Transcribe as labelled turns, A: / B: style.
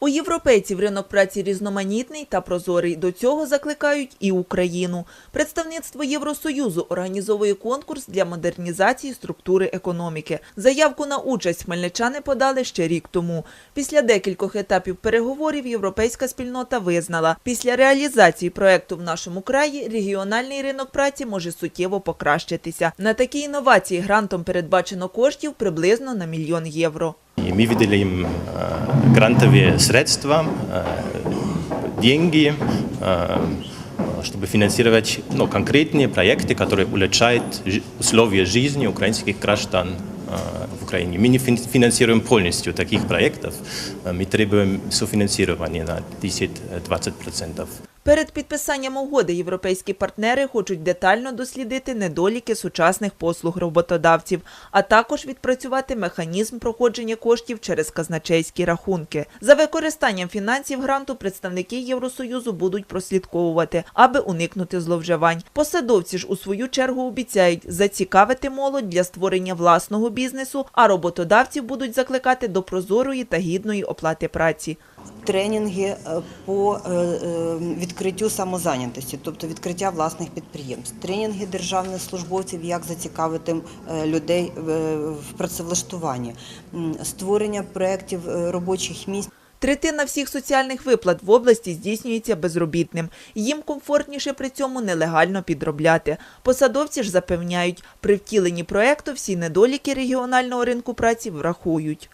A: У європейців ринок праці різноманітний та прозорий. До цього закликають і Україну. Представництво Євросоюзу організовує конкурс для модернізації структури економіки. Заявку на участь хмельничани подали ще рік тому. Після декількох етапів переговорів європейська спільнота визнала, після реалізації проекту в нашому краї регіональний ринок праці може суттєво покращитися. На такі інновації грантом передбачено коштів приблизно на мільйон євро.
B: И мы выделили им э, грантовые средства, э, деньги, э, чтобы финансировать ну, конкретные проекты, которые улучшают жи- условия жизни украинских граждан э, в Украине. Мы не фин- финансируем полностью таких проектов, э, мы требуем софинансирования на 10-20%.
A: Перед підписанням угоди європейські партнери хочуть детально дослідити недоліки сучасних послуг роботодавців, а також відпрацювати механізм проходження коштів через казначейські рахунки. За використанням фінансів гранту представники Євросоюзу будуть прослідковувати, аби уникнути зловживань. Посадовці ж у свою чергу обіцяють зацікавити молодь для створення власного бізнесу, а роботодавців будуть закликати до прозорої та гідної оплати праці.
C: Тренінги е, по е, е, відкриттю самозайнятості, тобто відкриття власних підприємств, тренінги державних службовців, як зацікавити людей в працевлаштуванні, створення проєктів робочих місць.
A: Третина всіх соціальних виплат в області здійснюється безробітним. Їм комфортніше при цьому нелегально підробляти. Посадовці ж запевняють, при втіленні проекту всі недоліки регіонального ринку праці врахують.